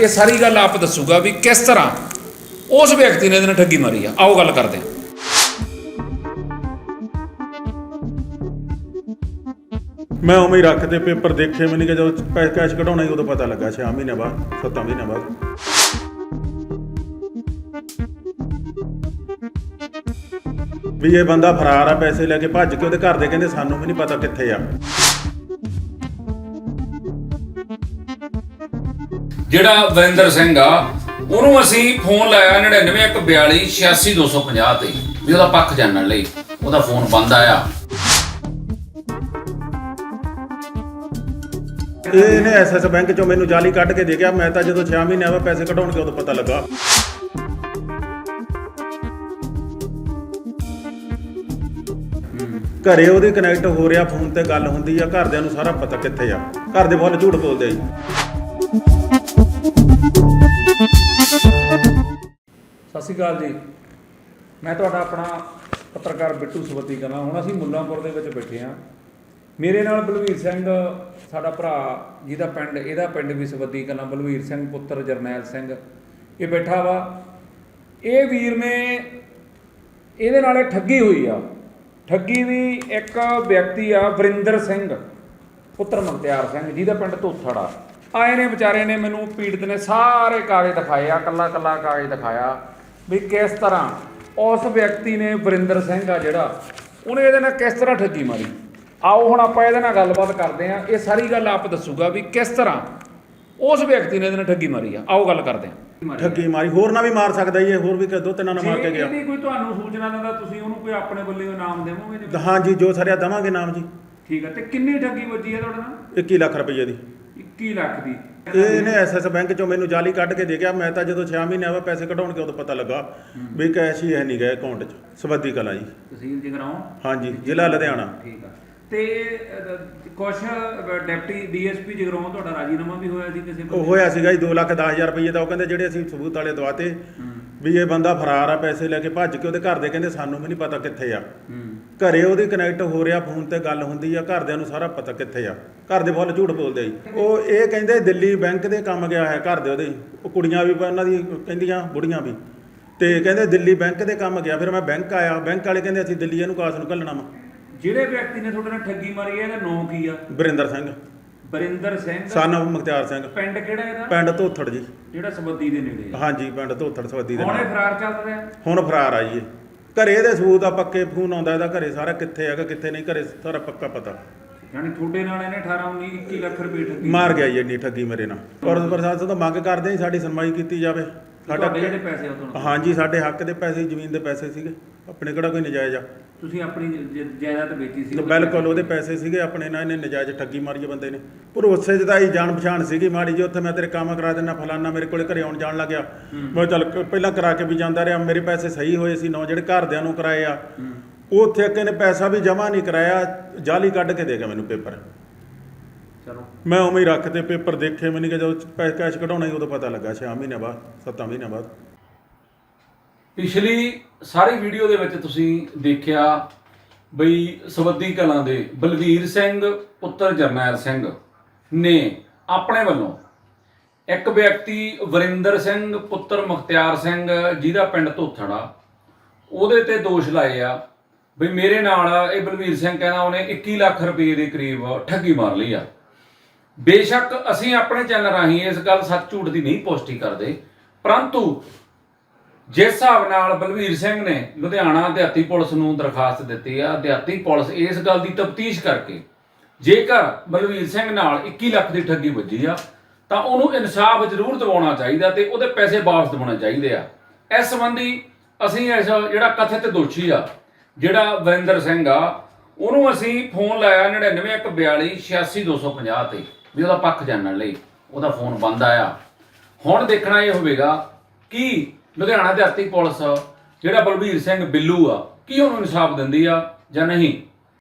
ਇਹ ਸਾਰੀ ਗੱਲ ਆਪ ਦੱਸੂਗਾ ਵੀ ਕਿਸ ਤਰ੍ਹਾਂ ਉਸ ਵਿਅਕਤੀ ਨੇ ਇਹਦੇ ਨਾਲ ਠੱਗੀ ਮਾਰੀ ਆ। ਆਓ ਗੱਲ ਕਰਦੇ ਹਾਂ। ਮੈਂ ਉਵੇਂ ਹੀ ਰੱਖ ਤੇ ਪੇਪਰ ਦੇਖੇ, ਮੈਨੂੰ ਕਿ ਜਦੋਂ ਪੈਸੇ ਕੈਸ਼ ਕਢਾਉਣਾ ਸੀ ਉਦੋਂ ਪਤਾ ਲੱਗਾ 6 ਮਹੀਨੇ ਬਾਅਦ 7 ਮਹੀਨੇ ਬਾਅਦ। ਵੀ ਇਹ ਬੰਦਾ ਫਰਾਰ ਆ, ਪੈਸੇ ਲੈ ਕੇ ਭੱਜ ਕੇ ਉਹਦੇ ਘਰ ਦੇ ਕਹਿੰਦੇ ਸਾਨੂੰ ਵੀ ਨਹੀਂ ਪਤਾ ਕਿੱਥੇ ਆ। ਜਿਹੜਾ ਵਰਿੰਦਰ ਸਿੰਘ ਆ, ਉਹਨੂੰ ਅਸੀਂ ਫੋਨ ਲਾਇਆ 9942 86250 ਤੇ, ਵੀ ਉਹਦਾ ਪੱਖ ਜਾਣਨ ਲਈ। ਉਹਦਾ ਫੋਨ ਬੰਦ ਆਇਆ। ਇਹਨੇ ਐਸਐਸ ਬੈਂਕ ਚੋਂ ਮੈਨੂੰ ਜਾਲੀ ਕੱਢ ਕੇ ਦੇ ਗਿਆ। ਮੈਂ ਤਾਂ ਜਦੋਂ 6 ਮਹੀਨੇ ਬਾਅਦ ਪੈਸੇ ਕਢਾਉਣਗੇ ਉਦੋਂ ਪਤਾ ਲੱਗਾ। ਘਰੇ ਉਹਦੇ ਕਨੈਕਟ ਹੋ ਰਿਹਾ ਫੋਨ ਤੇ ਗੱਲ ਹੁੰਦੀ ਆ। ਘਰਦਿਆਂ ਨੂੰ ਸਾਰਾ ਪਤਾ ਕਿੱਥੇ ਆ। ਘਰ ਦੇ ਫੁੱਲ ਝੂਠ ਬੋਲਦੇ ਆ ਜੀ। ਸ਼੍ਰੀ ਅਕਾਲ ਜੀ। ਮੈਂ ਤੁਹਾਡਾ ਆਪਣਾ ਪੱਤਰਕਾਰ ਬਿੱਟੂ ਸਵੱਤੀ ਕਰਾਂ। ਹੁਣ ਅਸੀਂ ਮੁੱਲਾਂਪੁਰ ਦੇ ਵਿੱਚ ਬੈਠੇ ਹਾਂ। ਮੇਰੇ ਨਾਲ ਬਲਵੀਰ ਸਿੰਘ, ਸਾਡਾ ਭਰਾ ਜਿਹਦਾ ਪਿੰਡ, ਇਹਦਾ ਪਿੰਡ ਵੀ ਸਵੱਤੀ ਕਲਾਂ। ਬਲਵੀਰ ਸਿੰਘ, ਪੁੱਤਰ ਜਰਨੈਲ ਸਿੰਘ। ਇਹ ਬੈਠਾ ਵਾ। ਇਹ ਵੀਰ ਨੇ ਇਹਦੇ ਨਾਲ ਠੱਗੀ ਹੋਈ ਆ। ਠੱਗੀ ਵੀ ਇੱਕ ਵਿਅਕਤੀ ਆ, ਵਰਿੰਦਰ ਸਿੰਘ, ਪੁੱਤਰ ਮੁਖਤਿਆਰ ਸਿੰਘ, ਜਿਹਦਾ ਪਿੰਡ ਧੋਥੜ ਆਏ ਨੇ ਵਿਚਾਰੇ ਨੇ ਮੈਨੂੰ, ਪੀੜਤ ਨੇ ਸਾਰੇ ਕਾਗਜ਼ ਦਿਖਾਏ ਆ ਕੱਲਾ ਕੱਲਾ ਕਾਗਜ਼ ਦਿਖਾਇਆ। ਵੀ ਕਿਸ ਤਰ੍ਹਾਂ ਉਸ ਵਿਅਕਤੀ ਨੇ ਵਰਿੰਦਰ ਸਿੰਘ ਆ ਜਿਹੜਾ ਉਹਨੇ ਇਹਦੇ ਨਾਲ ਕਿਸ ਤਰ੍ਹਾਂ ਠੱਗੀ ਮਾਰੀ? ਆਓ ਹੁਣ ਆਪਾਂ ਇਹਦੇ ਨਾਲ ਗੱਲਬਾਤ ਕਰਦੇ ਆ ਇਹ ਸਾਰੀ ਗੱਲ ਆਪ ਦੱਸੂਗਾ ਵੀ ਕਿਸ ਤਰ੍ਹਾਂ ਉਸ ਵਿਅਕਤੀ ਨੇ ਇਹਦੇ ਨਾਲ ਠੱਗੀ ਮਾਰੀ ਆ। ਆਓ ਗੱਲ ਕਰਦੇ ਆ ਠੱਗੀ ਮਾਰੀ। ਹੋਰ ਨਾ ਵੀ ਮਾਰ ਸਕਦਾ ਜੀ ਇਹ ਹੋਰ ਵੀ ਦੋ ਤਿੰਨਾਂ ਨਾਲ ਮਾਰ ਕੇ ਜੇ ਗਿਆ। ਇਹਦੀ ਕੋਈ ਤੁਹਾਨੂੰ ਸੂਚਨਾ ਦਿੰਦਾ ਤੁਸੀਂ ਉਹਨੂੰ ਕੋਈ ਆਪਣੇ ਵੱਲੋਂ ਇਨਾਮ ਦੇਵੋਗੇ ਜੀ? ਹਾਂਜੀ ਜੋ ਸਰਿਆ ਦਵਾਂਗੇ ਨਾਮ ਜੀ। ਠੀਕ ਹੈ ਤੇ ਕਿੰਨੀ ਠੱਗੀ ਵੱਜੀ ਹੈ ਤੁਹਾਡੇ ਨਾਲ? 21 ਲੱਖ ਰੁਪਏ ਦੀ। 21 ਲੱਖ ਦੀ। ਇਹਨੇ ਐਸਐਸ ਬੈਂਕ ਚੋਂ ਮੈਨੂੰ ਜਾਲੀ ਕੱਢ ਕੇ ਦੇ ਗਿਆ। ਮੈਂ ਤਾਂ ਜਦੋਂ 6 ਮਹੀਨੇ ਬਾਅਦ ਪੈਸੇ ਕਢਾਉਣਗੇ ਉਦੋਂ ਪਤਾ ਲੱਗਾ ਵੀ ਕੈਸ਼ ਹੀ ਹੈ ਨਹੀਂ ਗਏ ਅਕਾਊਂਟ 'ਚ ਸਬੱਦੀ ਕਲਾ ਜੀ। ਤਹਿਸੀਲ ਜਗਰਾਉਂ? ਹਾਂਜੀ ਜ਼ਿਲ੍ਹਾ ਲੁਧਿਆਣਾ। ਠੀਕ ਆ। ਤੇ ਕੁਛ ਡਿਪਟੀ ਡੀਐਸਪੀ ਜਗਰਾਉਂ ਤੁਹਾਡਾ ਰਾਜੀਨਾਮਾ ਵੀ ਹੋਇਆ ਸੀ ਕਿਸੇ ਉਹ ਹੋਇਆ ਸੀਗਾ ਜੀ 2 ਲੱਖ 10000 ਰੁਪਏ ਦਾ। ਉਹ ਕਹਿੰਦੇ ਜਿਹੜੇ ਅਸੀਂ ਸਬੂਤ ਵਾਲੇ ਦਵਾਤੇ ਵੀ ਇਹ ਬੰਦਾ ਫਰਾਰ ਆ ਪੈਸੇ ਲੈ ਕੇ ਭੱਜ ਕੇ ਉਹਦੇ ਘਰ ਦੇ ਕਹਿੰਦੇ ਸਾਨੂੰ ਵੀ ਨਹੀਂ ਪਤਾ ਕਿੱਥੇ ਆ। ਹੂੰ। ਘਰੇ ਉਹਦੀ ਕਨੈਕਟ ਹੋ ਰਿਹਾ ਫੋਨ ਤੇ ਗੱਲ ਹੁੰਦੀ ਆ ਘਰਦਿਆਂ ਨੂੰ ਸਾਰਾ ਪਤਾ ਕਿੱਥੇ ਆ। ਘਰ ਦੇ ਫੁੱਲ ਝੂਠ ਬੋਲਦੇ ਆ ਜੀ। ਉਹ ਇਹ ਕਹਿੰਦੇ ਦਿੱਲੀ ਬੈਂਕ ਦੇ ਕੰਮ ਗਿਆ ਹੈ ਘਰ ਦੇ ਉਹਦੇ। ਉਹ ਕੁੜੀਆਂ ਵੀ ਉਹਨਾਂ ਦੀ ਕਹਿੰਦੀਆਂ ਬੁੜੀਆਂ ਵੀ। ਤੇ ਕਹਿੰਦੇ ਦਿੱਲੀ ਬੈਂਕ ਦੇ ਕੰਮ ਗਿਆ ਫਿਰ ਮੈਂ ਬੈਂਕ ਆਇਆ। ਬੈਂਕ ਵਾਲੇ ਕਹਿੰਦੇ ਅਸੀਂ ਦਿੱਲੀ ਇਹਨੂੰ ਕਾਸ ਨੂੰ ਘੱਲਣਾ ਵਾ। ਜਿਹੜੇ ਵਿਅਕਤੀ ਨੇ ਤੁਹਾਡੇ ਨਾਲ ਠੱਗੀ ਮਾਰੀ ਹੈ ਇਹਦਾ ਨਾਂ ਕੀ ਆ? ਬਰਿੰਦਰ ਸਿੰਘ। ਬਰਿੰਦਰ ਸਿੰਘ? ਸਨ of ਮੁਖਤਿਆਰ ਸਿੰਘ। ਪਿੰਡ ਕਿਹੜਾ ਇਹਦਾ? ਪਿੰਡ ਧੋਥੜ ਜੀ। ਜਿਹੜਾ ਸਬੱਦੀ ਦੇ ਨੇੜੇ ਆ। ਹਾਂਜੀ ਪਿੰਡ ਧੋਥੜ ਸਵੱਦੀ ਦੇ ਹੁਣ ਇਹ ਨਾਲ ਫਰਾਰ ਚੱਲ ਰਿਹਾ ਹੁਣ ਫਰਾਰ ਆ ਜੀ ਇਹ। ਘਰੇ ਇਹਦੇ ਸਬੂਤ ਆ ਪੱਕੇ ਫੋਨ ਆਉਂਦਾ ਇਹਦਾ ਘਰੇ ਸਾਰਾ ਕਿੱਥੇ ਹੈਗਾ ਕਿੱਥੇ ਨਹੀਂ ਘਰੇ ਸਾਰਾ ਪੱਕਾ ਪਤਾ। ਯਾਨੀ ਤੁਹਾਡੇ ਨਾਲ ਇਹਨੇ 18 19 21 ਲੱਖ ਰੁਪਏ ਠੱਗੀ। ਮਾਰ ਗਿਆ ਜੀ ਇੰਨੀ ਠੱਗੀ ਮੇਰੇ ਨਾਲ। ਔਰ ਪ੍ਰਸ਼ਾਸਨ ਤੋਂ ਮੰਗ ਕਰਦੇ ਹਾਂ ਜੀ ਸਾਡੀ ਸੁਣਵਾਈ ਕੀਤੀ ਜਾਵੇ। ਸਾਡਾ ਤੁਹਾਡੇ ਜਿਹੜੇ ਪੈਸੇ ਆ ਤੁਹਾਨੂੰ? ਹਾਂਜੀ ਸਾਡੇ ਹੱਕ ਦੇ ਪੈਸੇ ਜ਼ਮੀਨ ਦੇ ਪੈਸੇ ਸੀਗੇ। ਆਪਣੇ ਕਿਹੜਾ ਕੋਈ ਨਜਾਇਜ਼ ਆ? ਤੁਸੀਂ ਆਪਣੀ ਜ- ਜਾਇਦਾਦ ਵੇਚੀ ਸੀ। ਬਿਲਕੁਲ ਉਹਦੇ ਪੈਸੇ ਸੀਗੇ ਆਪਣੇ ਨਾਲ ਇਹਨੇ ਨਜਾਇਜ਼ ਠੱਗੀ ਮਾਰੀ ਆ ਬੰਦੇ ਨੇ। ਭਰੋਸੇ ਹੀ ਜਾਣ ਪਛਾਣ ਸੀਗੀ ਮਾੜੀ ਜੀ ਉੱਥੇ ਮੈਂ ਤੇਰੇ ਕੰਮ ਕਰਾ ਦਿੰਦਾ ਫਲਾਨਾ ਮੇਰੇ ਕੋਲੇ ਘਰੇ ਆਉਣ ਜਾਣ ਲੱਗਿਆ। ਮੈਂ ਚੱਲ ਕ- ਪਹਿਲਾਂ ਕਰਾ ਕੇ ਵੀ ਜਾਂਦਾ ਰਿਹਾ ਮੇਰੇ ਪੈਸੇ ਸਹੀ ਹੋਏ ਸੀ ਨੌ ਜਿਹੜੇ ਘਰਦਿਆਂ ਨੂੰ ਕਰਾਏ ਆ। ਉਹ ਉੱਥੇ ਅੱਗੇ ਨੇ ਪੈਸਾ ਵੀ ਜਮ੍ਹਾਂ ਨਹੀਂ ਕਰਾਇਆ ਜਾਲੀ ਕੱਢ ਕੇ ਦੇ ਗਿਆ ਮੈਨੂੰ ਪੇਪਰ। ਚਲੋ। ਮੈਂ ਉਵੇਂ ਹੀ ਰੱਖ ਤੇ ਪੇਪਰ ਦੇਖੇ ਮੈਨੂੰ ਕਿ ਜਦੋਂ ਪੈਸੇ ਕੈਸ਼ ਕਢਾਉਣਾ ਸੀ ਉਦੋਂ ਪਤਾ ਲੱਗਾ 6 ਮਹੀਨੇ ਬਾਅਦ 7 ਮਹੀਨੇ ਬਾਅਦ। ਪਿਛਲੀ ਸਾਰੀ ਵੀਡੀਓ ਦੇ ਵਿੱਚ ਤੁਸੀਂ ਦੇਖਿਆ ਬਈ ਸਵੱਦੀ ਕਲਾਂ ਦੇ ਬਲਵੀਰ ਸਿੰਘ, ਪੁੱਤਰ ਜਰਨੈਲ ਸਿੰਘ ਨੇ ਆਪਣੇ ਵੱਲੋਂ ਇੱਕ ਵਿਅਕਤੀ ਵਰਿੰਦਰ ਸਿੰਘ, ਪੁੱਤਰ ਮੁਖਤਿਆਰ ਸਿੰਘ, ਜਿਹਦਾ ਪਿੰਡ ਧੋਥੜਾ, ਉਹਦੇ ਤੇ ਦੋਸ਼ ਲਾਏ ਆ ਬਈ ਮੇਰੇ ਨਾਲ ਇਹ ਬਲਵੀਰ ਸਿੰਘ ਕਹਿੰਦਾ ਉਹਨੇ 21 ਲੱਖ ਰੁਪਏ ਦੇ ਕਰੀਬ ਠੱਗੀ ਮਾਰ ਲਈ ਆ। ਬੇਸ਼ੱਕ ਅਸੀਂ ਆਪਣੇ ਚੈਨਲ ਰਾਹੀਂ ਇਸ ਗੱਲ ਸੱਚ ਝੂਠ ਦੀ ਨਹੀਂ ਪੁਸ਼ਟੀ ਕਰਦੇ, ਪਰੰਤੂ ਜਿਸ ਹਿਸਾਬ ਨਾਲ ਬਲਵੀਰ ਸਿੰਘ ਨੇ ਲੁਧਿਆਣਾ ਦਿਹਾਤੀ ਪੁਲਿਸ ਨੂੰ ਦਰਖਾਸਤ ਦਿੱਤੀ ਆ, ਦਿਹਾਤੀ ਪੁਲਿਸ ਇਸ ਗੱਲ ਦੀ ਤਫਤੀਸ਼ ਕਰਕੇ ਜੇਕਰ ਬਲਵੀਰ ਸਿੰਘ ਨਾਲ 21 ਲੱਖ ਦੀ ਠੱਗੀ ਵੱਜੀ ਆ, ਤਾਂ ਉਹਨੂੰ ਇਨਸਾਫ ਜ਼ਰੂਰ ਦਿਵਾਉਣਾ ਚਾਹੀਦਾ ਤੇ ਉਹਦੇ ਪੈਸੇ ਵਾਪਸ ਦਿਵਾਉਣੇ ਚਾਹੀਦੇ ਆ। ਇਸ ਸੰਬੰਧੀ ਅਸੀਂ ਇਸ ਜਿਹੜਾ ਕਥਿਤ ਦੋਸ਼ੀ ਆ, ਜਿਹੜਾ ਵਰਿੰਦਰ ਸਿੰਘ ਆ, ਉਹਨੂੰ ਅਸੀਂ ਫੋਨ ਲਾਇਆ 9942 86250 ਤੇ, ਵੀ ਉਹਦਾ ਪੱਖ ਜਾਣਨ ਲਈ ਉਹਦਾ ਫੋਨ ਬੰਦ ਆਇਆ। ਹੁਣ ਦੇਖਣਾ ਇਹ ਹੋਵੇਗਾ ਕਿ ਲੁਧਿਆਣਾ ਦਿਹਾਤੀ ਪੁਲਿਸ, ਜਿਹੜਾ ਬਲਬੀਰ ਸਿੰਘ ਬਿੱਲੂ ਆ, ਕੀ ਉਹਨੂੰ ਇਨਸਾਫ ਦਿੰਦੀ ਆ ਜਾਂ ਨਹੀਂ?